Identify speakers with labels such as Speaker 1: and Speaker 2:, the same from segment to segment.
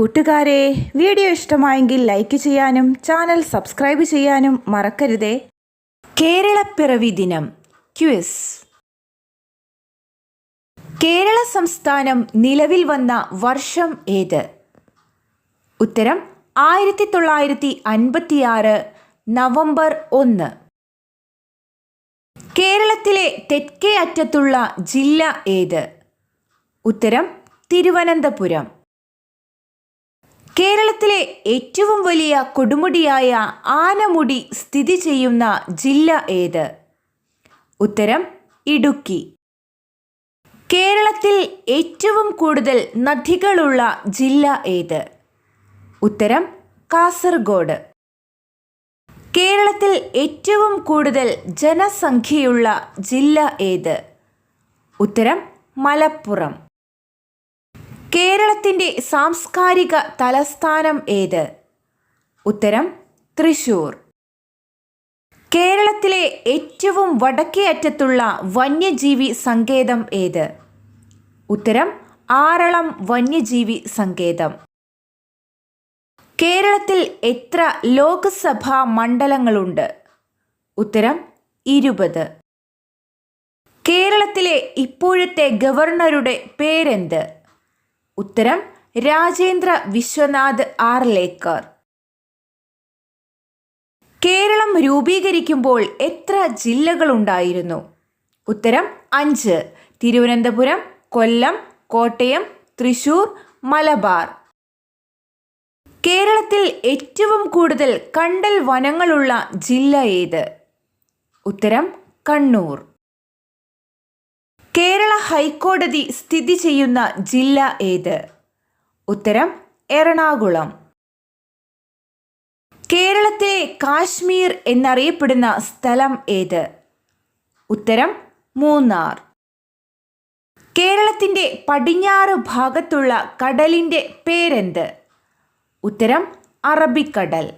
Speaker 1: കൂട്ടുകാരെ വീഡിയോ ഇഷ്ടമായെങ്കിൽ ലൈക്ക് ചെയ്യാനും ചാനൽ സബ്സ്ക്രൈബ് ചെയ്യാനും മറക്കരുതേ. കേരളപ്പിറവി ദിനം ക്യൂസ് കേരള സംസ്ഥാനം നിലവിൽ വന്ന വർഷം ഏത്? ഉത്തരം ആയിരത്തി തൊള്ളായിരത്തി അൻപത്തിയാറ് നവംബർ ഒന്ന്. കേരളത്തിലെ തെക്കേ അറ്റത്തുള്ള ജില്ല ഏത്? ഉത്തരം തിരുവനന്തപുരം. കേരളത്തിലെ ഏറ്റവും വലിയ കൊടുമുടിയായ ആനമുടി സ്ഥിതി ചെയ്യുന്ന ജില്ല ഏത്? ഉത്തരം ഇടുക്കി. കേരളത്തിൽ ഏറ്റവും കൂടുതൽ നദികളുള്ള ജില്ല ഏത്? ഉത്തരം കാസർഗോഡ്. കേരളത്തിൽ ഏറ്റവും കൂടുതൽ ജനസംഖ്യയുള്ള ജില്ല ഏത്? ഉത്തരം മലപ്പുറം. കേരളത്തിന്റെ സാംസ്കാരിക തലസ്ഥാനം ഏത്? ഉത്തരം തൃശൂർ. കേരളത്തിലെ ഏറ്റവും വടക്കേ അറ്റത്തുള്ള വന്യജീവി സങ്കേതം ഏത്? ഉത്തരം ആറളം വന്യജീവി സങ്കേതം. കേരളത്തിൽ എത്ര ലോക്സഭാ മണ്ഡലങ്ങളുണ്ട്? ഉത്തരം ഇരുപത്. കേരളത്തിലെ ഇപ്പോഴത്തെ ഗവർണറുടെ പേരെന്ത്? ഉത്തരം രാജേന്ദ്ര വിശ്വനാഥ് ആർലേക്കർ. കേരളം രൂപീകരിക്കുമ്പോൾ എത്ര ജില്ലകളുണ്ടായിരുന്നു? ഉത്തരം അഞ്ച്. തിരുവനന്തപുരം കൊല്ലം കോട്ടയം തൃശൂർ മലബാർ. കേരളത്തിൽ ഏറ്റവും കൂടുതൽ കണ്ടൽ വനങ്ങളുള്ള ജില്ല ഏത്? ഉത്തരം കണ്ണൂർ. കേരള ഹൈക്കോടതി സ്ഥിതി ചെയ്യുന്ന ജില്ല ഏത്? ഉത്തരം എറണാകുളം. കേരളത്തിലെ കാശ്മീർ എന്നറിയപ്പെടുന്ന സ്ഥലം ഏത്? ഉത്തരം മൂന്നാർ. കേരളത്തിന്റെ പടിഞ്ഞാറ് ഭാഗത്തുള്ള കടലിന്റെ പേരെന്ത്? ഉത്തരം അറബിക്കടൽ.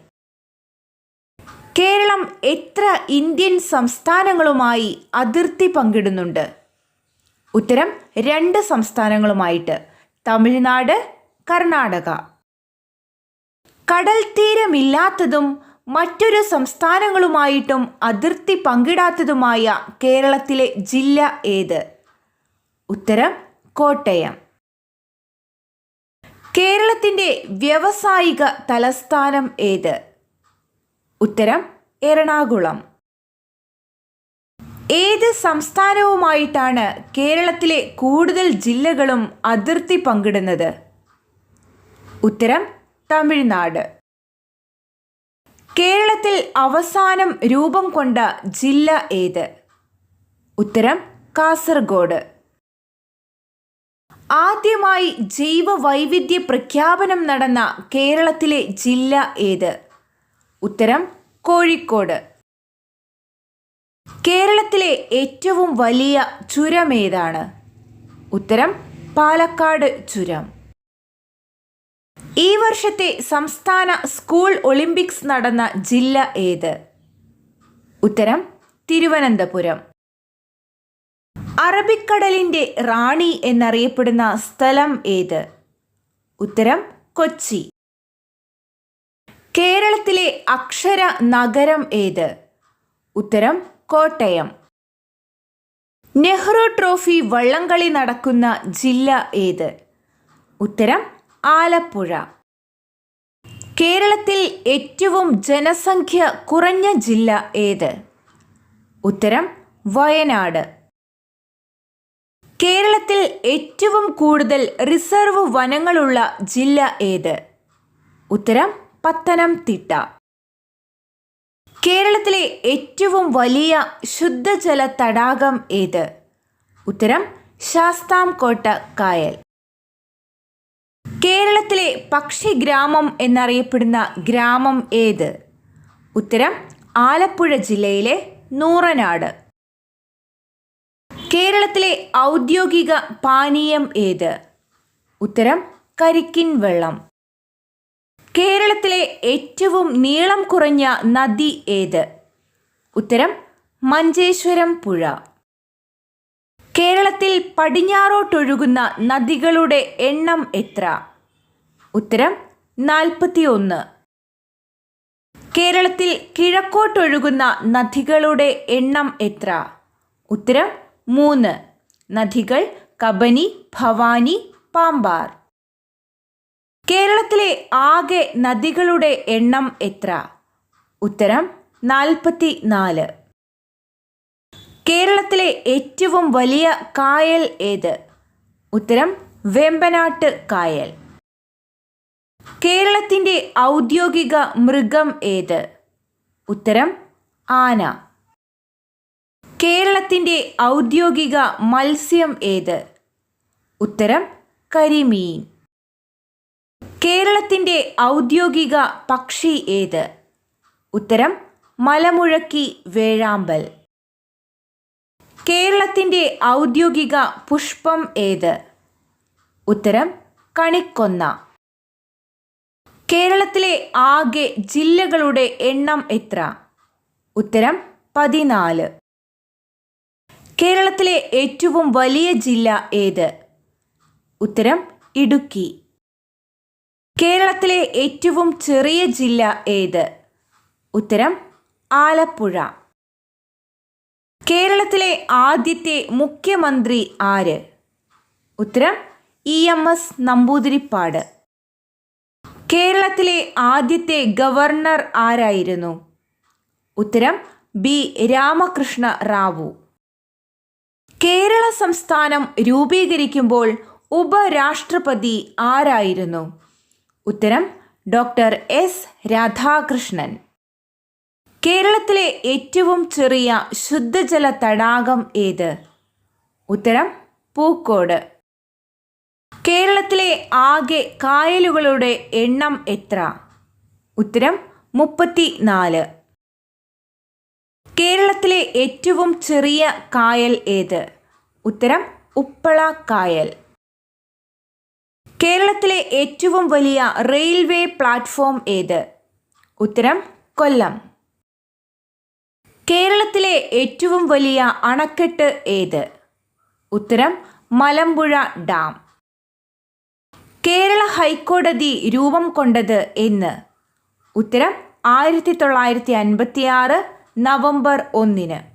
Speaker 1: കേരളം എത്ര ഇന്ത്യൻ സംസ്ഥാനങ്ങളുമായി അതിർത്തി പങ്കിടുന്നുണ്ട്? ഉത്തരം രണ്ട് സംസ്ഥാനങ്ങളുമായിട്ട്. തമിഴ്നാട് കർണാടക. കടൽ തീരമില്ലാത്തതും മറ്റൊരു സംസ്ഥാനങ്ങളുമായിട്ടും അതിർത്തി പങ്കിടാത്തതുമായ കേരളത്തിലെ ജില്ല ഏത്? ഉത്തരം കോട്ടയം. കേരളത്തിന്റെ വ്യവസായിക തലസ്ഥാനം ഏത്? ഉത്തരം എറണാകുളം. ഏത് സംസ്ഥാനവുമായിട്ടാണ് കേരളത്തിലെ കൂടുതൽ ജില്ലകളും അതിർത്തി പങ്കിടുന്നത്? ഉത്തരം തമിഴ്നാട്. കേരളത്തിൽ അവസാനം രൂപം കൊണ്ട ജില്ല ഏത്? ഉത്തരം കാസർഗോഡ്. ആദ്യമായി ജൈവ വൈവിധ്യ പ്രഖ്യാപനം നടന്ന കേരളത്തിലെ ജില്ല ഏത്? ഉത്തരം കോഴിക്കോട്. കേരളത്തിലെ ഏറ്റവും വലിയ ചുരം ഏതാണ്? ഉത്തരം പാലക്കാട് ചുരം. ഈ വർഷത്തെ സംസ്ഥാന സ്കൂൾ ഒളിമ്പിക്സ് നടന്ന ജില്ല ഏത്? ഉത്തരം തിരുവനന്തപുരം. അറബിക്കടലിന്റെ റാണി എന്നറിയപ്പെടുന്ന സ്ഥലം ഏത്? ഉത്തരം കൊച്ചി. കേരളത്തിലെ അക്ഷര നഗരം ഏത്? ഉത്തരം കോട്ടയം. നെഹ്റു ട്രോഫി വള്ളംകളി നടക്കുന്ന ജില്ല ഏത്? ഉത്തരം ആലപ്പുഴ. കേരളത്തിൽ ഏറ്റവും ജനസംഖ്യ കുറഞ്ഞ ജില്ല ഏത്? ഉത്തരം വയനാട്. കേരളത്തിൽ ഏറ്റവും കൂടുതൽ റിസർവ് വനങ്ങളുള്ള ജില്ല ഏത്? ഉത്തരം പത്തനംതിട്ട. കേരളത്തിലെ ഏറ്റവും വലിയ ശുദ്ധജല തടാകം ഏത്? ഉത്തരം ശാസ്താംകോട്ട കായൽ. കേരളത്തിലെ പക്ഷി ഗ്രാമം എന്നറിയപ്പെടുന്ന ഗ്രാമം ഏത്? ഉത്തരം ആലപ്പുഴ ജില്ലയിലെ നൂറനാട്. കേരളത്തിലെ ഔദ്യോഗിക പാനീയം ഏത്? ഉത്തരം കരിക്കിൻ വെള്ളം. കേരളത്തിലെ ഏറ്റവും നീളം കുറഞ്ഞ നദി ഏത്? ഉത്തരം മഞ്ചേശ്വരം പുഴ. കേരളത്തിൽ പടിഞ്ഞാറോട്ടൊഴുകുന്ന നദികളുടെ എണ്ണം എത്ര? ഉത്തരം നാൽപ്പത്തിയൊന്ന്. കേരളത്തിൽ കിഴക്കോട്ടൊഴുകുന്ന നദികളുടെ എണ്ണം എത്ര? ഉത്തരം മൂന്ന്. നദികൾ കബനി ഭവാനി പാമ്പാർ. കേരളത്തിലെ ആകെ നദികളുടെ എണ്ണം എത്ര? ഉത്തരം നാൽപ്പത്തി നാല് കേരളത്തിലെ ഏറ്റവും വലിയ കായൽ ഏത്? ഉത്തരം വേമ്പനാട്ട് കായൽ. കേരളത്തിന്റെ ഔദ്യോഗിക മൃഗം ഏത്? ഉത്തരം ആന. കേരളത്തിന്റെ ഔദ്യോഗിക മത്സ്യം ഏത്? ഉത്തരം കരിമീൻ. കേരളത്തിന്റെ ഔദ്യോഗിക പക്ഷി ഏത്? ഉത്തരം മലമുഴക്കി വേഴാമ്പൽ. കേരളത്തിന്റെ ഔദ്യോഗിക പുഷ്പം ഏത്? ഉത്തരം കണിക്കൊന്ന. കേരളത്തിലെ ആകെ ജില്ലകളുടെ എണ്ണം എത്ര? ഉത്തരം പതിനാല്. കേരളത്തിലെ ഏറ്റവും വലിയ ജില്ല ഏത്? ഉത്തരം ഇടുക്കി. കേരളത്തിലെ ഏറ്റവും ചെറിയ ജില്ല ഏത്? ഉത്തരം ആലപ്പുഴ. കേരളത്തിലെ ആദ്യത്തെ മുഖ്യമന്ത്രി ആര്? ഉത്തരം ഇ എം എസ് നമ്പൂതിരിപ്പാട്. കേരളത്തിലെ ആദ്യത്തെ ഗവർണർ ആരായിരുന്നു? ഉത്തരം ബി. രാമകൃഷ്ണ റാവു. കേരള സംസ്ഥാനം രൂപീകരിക്കുമ്പോൾ ഉപരാഷ്ട്രപതി ആരായിരുന്നു? ഉത്തരം ഡോക്ടർ എസ് രാധാകൃഷ്ണൻ. കേരളത്തിലെ ഏറ്റവും ചെറിയ ശുദ്ധജല തടാകം ഏത്? ഉത്തരം പൂക്കോട്. കേരളത്തിലെ ആകെ കായലുകളുടെ എണ്ണം എത്ര? ഉത്തരം മുപ്പത്തി നാല് കേരളത്തിലെ ഏറ്റവും ചെറിയ കായൽ ഏത്? ഉത്തരം ഉപ്പള കായൽ. കേരളത്തിലെ ഏറ്റവും വലിയ റെയിൽവേ പ്ലാറ്റ്ഫോം ഏത്? ഉത്തരം കൊല്ലം. കേരളത്തിലെ ഏറ്റവും വലിയ അണക്കെട്ട് ഏത്? ഉത്തരം മലമ്പുഴ ഡാം. കേരള ഹൈക്കോടതി രൂപം കൊണ്ടത് എന്ന്. ഉത്തരം ആയിരത്തി തൊള്ളായിരത്തി അൻപത്തി ആറ് നവംബർ ഒന്നിന്.